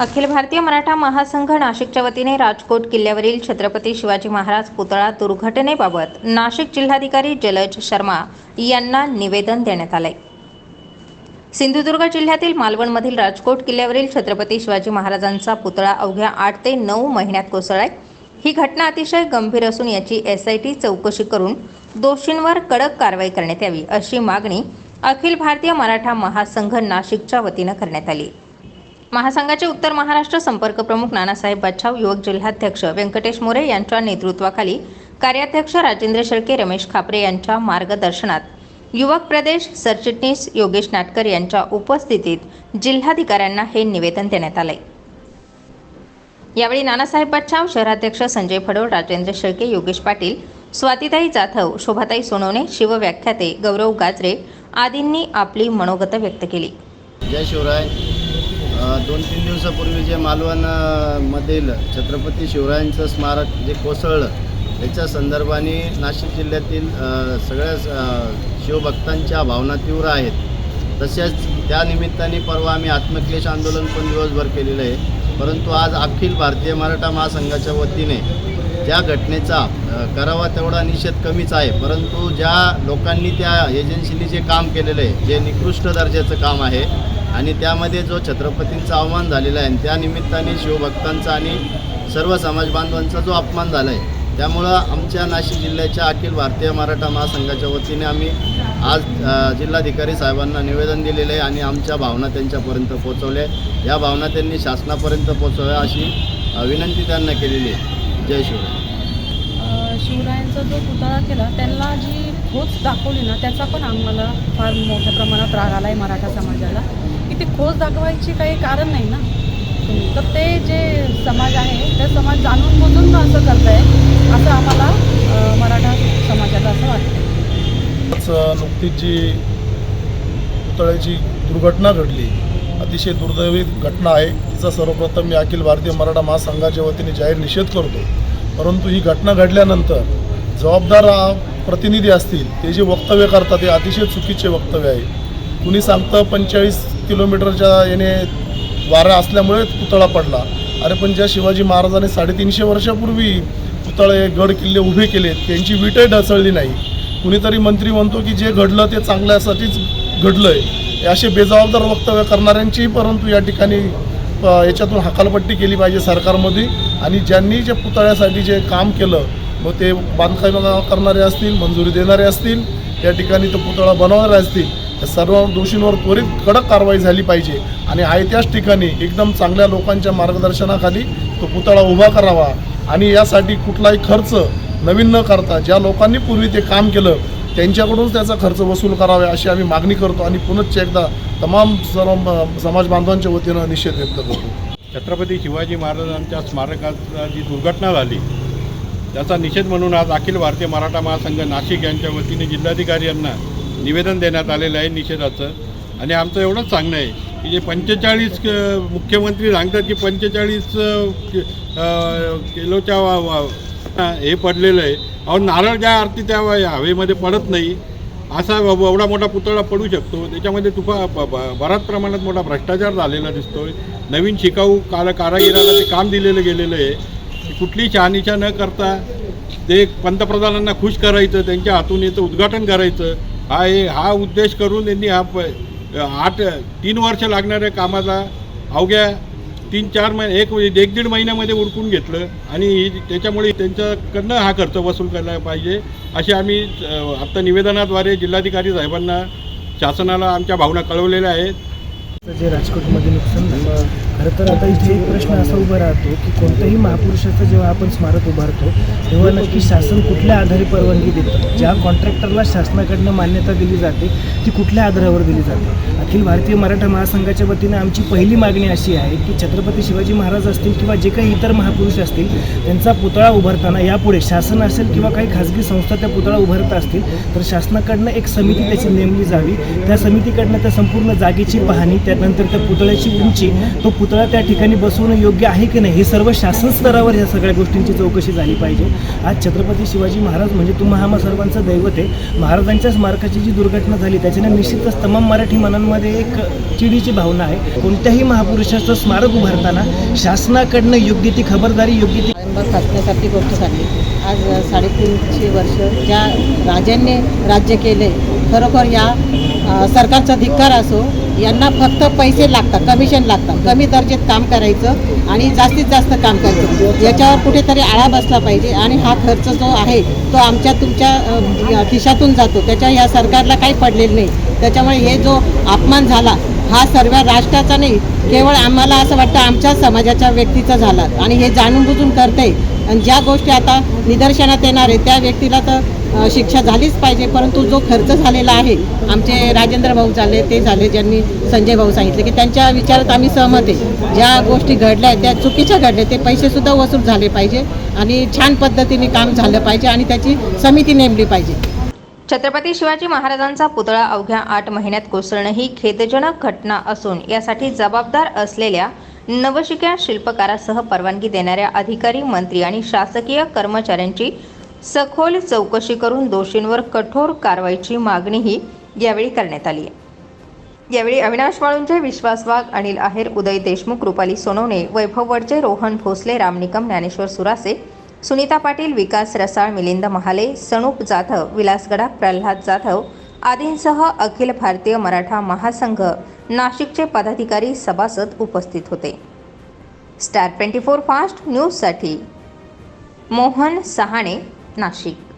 अखिल भारतीय मराठा महासंघ नाशिकच्या वतीने राजकोट किल्ल्यावरील छत्रपती शिवाजी महाराज पुतळा दुर्घटनेबाबत नाशिक जिल्हाधिकारी जलज शर्मा यांना निवेदन देण्यात आलंय. सिंधुदुर्ग जिल्ह्यातील मालवणमधील राजकोट किल्ल्यावरील छत्रपती शिवाजी महाराजांचा पुतळा अवघ्या आठ ते नऊ महिन्यात कोसळलाय. ही घटना अतिशय गंभीर असून याची एस आय टी चौकशी करून दोषींवर कडक कारवाई करण्यात यावी अशी मागणी अखिल भारतीय मराठा महासंघ नाशिकच्या वतीनं करण्यात आली. महासंघाचे उत्तर महाराष्ट्र संपर्क प्रमुख नानासाहेब बच्छाव युवक जिल्हाध्यक्ष व्यंकटेश मोरे यांच्या नेतृत्वाखाली कार्याध्यक्ष राजेंद्र शेळके रमेश खापरे यांच्या मार्गदर्शनात युवक प्रदेश सरचिटणीस योगेश नाटकर यांच्या उपस्थितीत जिल्हाधिकाऱ्यांना हे निवेदन देण्यात आले यावेळी नानासाहेब बच्छाव शहराध्यक्ष संजय फडोळ राजेंद्र शेळके योगेश पाटील स्वातीताई जाधव शोभाताई सोनवणे शिवव्याख्याते गौरव गाजरे आदींनी आपली मनोगत व्यक्त केली. जय शिवराय. दोन तीन दिवसापूर्वी जे मालवण मधील छत्रपती शिवरायांचं स्मारक जे कोसळलं याच्या संदर्भाने नाशिक जिल्ह्यातील सगळ्या शिवभक्तांच्या भावना तीव्र आहेत. तसेच त्यानिमित्ताने परवा आम्ही आत्मक्लेश आंदोलन पण दिवसभर केलेलं आहे. परंतु आज अखिल भारतीय मराठा महासंघाच्या वतीने त्या घटनेचा करावा तेवढा निषेध कमीच आहे. परंतु ज्या लोकांनी त्या एजन्सीनी जे काम केलेलं आहे जे निकृष्ट दर्जाचं काम आहे आणि त्यामध्ये जो छत्रपतींचा अवमान झालेला आहे आणि त्या निमित्ताने शिवभक्तांचा आणि सर्व समाज बांधवांचा जो अपमान झाला आहे त्यामुळं आमच्या नाशिक जिल्ह्याच्या अखिल भारतीय मराठा महासंघाच्या वतीने आम्ही आज जिल्हाधिकारी साहेबांना निवेदन दिलेलं आहे आणि आमच्या भावना त्यांच्यापर्यंत पोहोचवल्या या भावना त्यांनी शासनापर्यंत पोहोचव्या अशी विनंती त्यांना केलेली आहे. जय शिवराय. शिवरायांचा जो पुतळा केला त्यांना जी खोच दाखवली ना त्याचा पण आम्हाला फार मोठ्या प्रमाणात राग आला आहे मराठा समाजाला. की ती खोच दाखवायची काही कारण नाही ना. तर ते जे समाज आहे ते समाज जाणून बुजून असं करत आहे असं आम्हाला मराठा समाजाला असं वाटतं नुकतीच जी पुतळ्याची दुर्घटना घडली अतिशय दुर्दैवी घटना आहे. तिचा सर्वप्रथम मी अखिल भारतीय मराठा महासंघाच्या वतीने जाहीर निषेध करतो. परंतु ही घटना घडल्यानंतर जबाबदार प्रतिनिधी असतील ते जे वक्तव्य करतात ते अतिशय चुकीचे वक्तव्य आहे. कुणी सांगतं पंचेचाळीस किलोमीटरच्या याने वारा असल्यामुळे पुतळा पडला. अरे पण ज्या शिवाजी महाराजांनी साडेतीनशे वर्षापूर्वी पुतळे गड किल्ले उभे केले त्यांची विटही ढसळली नाही. कुणीतरी मंत्री म्हणतो की जे घडलं ते चांगल्यासाठीच घडलं आहे असे बेजबाबदार वक्तव्य करणाऱ्यांची परंतु या ठिकाणी याच्यातून हकालपट्टी केली पाहिजे सरकारमध्ये. आणि ज्यांनी जे पुतळ्यासाठी जे काम केलं मग ते बांधकाम करणारे असतील मंजुरी देणारे असतील या ठिकाणी तो पुतळा बनवणारे असतील या सर्व दोषींवर त्वरित कडक कारवाई झाली पाहिजे. आणि आहे त्याच ठिकाणी एकदम चांगल्या लोकांच्या मार्गदर्शनाखाली तो पुतळा उभा करावा. आणि यासाठी कुठलाही खर्च नवीन न करता ज्या लोकांनी पूर्वी ते काम केलं त्यांच्याकडूनच त्याचा खर्च वसूल करावा अशी आम्ही मागणी करतो आणि पुनश्च एकदा तमाम सर्व समाज बांधवांच्या वतीनं निषेध व्यक्त करतो. छत्रपती शिवाजी महाराजांच्या स्मारकाचा जी दुर्घटना झाली त्याचा निषेध म्हणून आज अखिल भारतीय मराठा महासंघ नाशिक यांच्या वतीने जिल्हाधिकारी यांना निवेदन देण्यात आलेलं आहे निषेधाचं. आणि आमचं एवढंच सांगणं आहे की जे पंचेचाळीस मुख्यमंत्री सांगतात की पंचेचाळीस किलोच्या वा- वा- हे पडलेलं आहे. अहो नारळ ज्या आरती त्या हवेमध्ये पडत नाही असा एवढा मोठा पुतळा पडू शकतो. त्याच्यामध्ये तुफा ब- बऱ्याच प्रमाणात मोठा भ्रष्टाचार झालेला दिसतोय. नवीन शिकाऊ काल कारागिराला ते काम दिलेलं गेलेलं आहे. कुठली शहानिशा न करता ते पंतप्रधानांना खुश करायचं त्यांच्या हातून याचं उद्घाटन करायचं. हा हे हा उद्देश करून त्यांनी हा प आठ तीन वर्ष लागणाऱ्या कामाचा अवघ्या तीन चार महिने एक एक दीड महिन्यामध्ये उरकून घेतलं आणि त्याच्यामुळे त्यांच्याकडनं हा खर्च वसूल करायला पाहिजे असे आम्ही आत्ता निवेदनाद्वारे जिल्हाधिकारी साहेबांना शासनाला आमच्या भावना कळवलेल्या आहेत. जे राजकोटमध्ये नुकसान खरं तर आता इथे एक प्रश्न असा उभा राहतो की कोणत्याही महापुरुषाचं जेव्हा आपण स्मारक उभारतो तेव्हा नक्की शासन कुठल्या आधारे परवानगी देतं? ज्या कॉन्ट्रॅक्टरला शासनाकडनं मान्यता दिली जाते ती कुठल्या आधारावर दिली जाते? अखिल भारतीय मराठा महासंघाच्या वतीनं आमची पहिली मागणी अशी आहे की छत्रपती शिवाजी महाराज असतील किंवा जे काही इतर महापुरुष असतील त्यांचा पुतळा उभारताना यापुढे शासन असेल किंवा काही खाजगी संस्था त्या पुतळा उभारत असतील तर शासनाकडनं एक समिती त्याची नेमली जावी. त्या समितीकडनं त्या संपूर्ण जागेची पाहणी त्यानंतर त्या पुतळ्याची उंची तो पुत पुतळा त्या ठिकाणी बसवणं योग्य आहे की नाही हे सर्व शासन स्तरावर ह्या सगळ्या गोष्टींची चौकशी झाली पाहिजे. आज छत्रपती शिवाजी महाराज म्हणजे तुम्हा आम्हा सर्वांचं दैवत आहे. महाराजांच्या स्मारकाची जी दुर्घटना झाली त्याच्याने निश्चितच तमाम मराठी मनांमध्ये एक चिडीची भावना आहे. कोणत्याही महापुरुषाचं स्मारक उभारताना शासनाकडनं योग्य ती खबरदारी योग्य ती साधण्यासाठी गोष्ट झाली. आज साडेतीनशे वर्ष ज्या राजांनी राज्य केले खरोखर या सरकारचा धिक्कार असो यांना फक्त पैसे लागतात कमिशन लागतात. कमी दर्जेत काम करायचं आणि जास्तीत जास्त काम करायचं. याच्यावर कुठेतरी आळा बसला पाहिजे आणि हा खर्च जो आहे तो आमच्या तुमच्या खिशातून जातो. त्याच्या या सरकारला काही पडलेलं नाही. त्याच्यामुळे हे जो अपमान झाला हा सर्व राष्ट्राचा नाही केवळ आम्हाला असं वाटतं आमच्या समाजाच्या व्यक्तीचा झाला. आणि हे जाणून बुजून करते आणि ज्या गोष्टी आता निदर्शनात येणार आहे त्या व्यक्तीला तर शिक्षा झालीच पाहिजे परंतु जो खर्च झालेला आहे आमचे राजेंद्र भाऊ झाले ते झाले ज्यांनी संजय भाऊ सांगितले की त्यांच्या विचारात आम्ही सहमत आहे. ज्या गोष्टी घडल्या आहेत त्या चुकीच्या घडल्या ते पैसेसुद्धा वसूल झाले पाहिजे आणि छान पद्धतीने काम झालं पाहिजे आणि त्याची समिती नेमली पाहिजे. छत्रपती शिवाजी महाराजांचा पुतळा अवघ्या आठ महिन्यात कोसळणं ही खेदजनक घटना असून यासाठी जबाबदार असलेल्या नवशिक्या शिल्पकारासह परवानगी देणाऱ्या अधिकारी मंत्री आणि शासकीय कर्मचाऱ्यांची सखोल चौकशी करून दोषींवर कठोर कारवाईची मागणीही यावेळी करण्यात आली यावेळी अविनाश वाळुंजे विश्वास वाघ अनिल आहेर उदय देशमुख रुपाली सोनवणे वैभव वडजे रोहन भोसले राम निकम ज्ञानेश्वर सुरासे सुनीता पाटील विकास रसाळ मिलिंद महाले सणूप जाधव विलास गडाख प्रल्हाद जाधव आदींसह अखिल भारतीय मराठा महासंघ नाशिकचे पदाधिकारी सभासद उपस्थित होते. स्टार ट्वेंटी फोर फास्ट न्यूजसाठी मोहन सहाणे नाशिक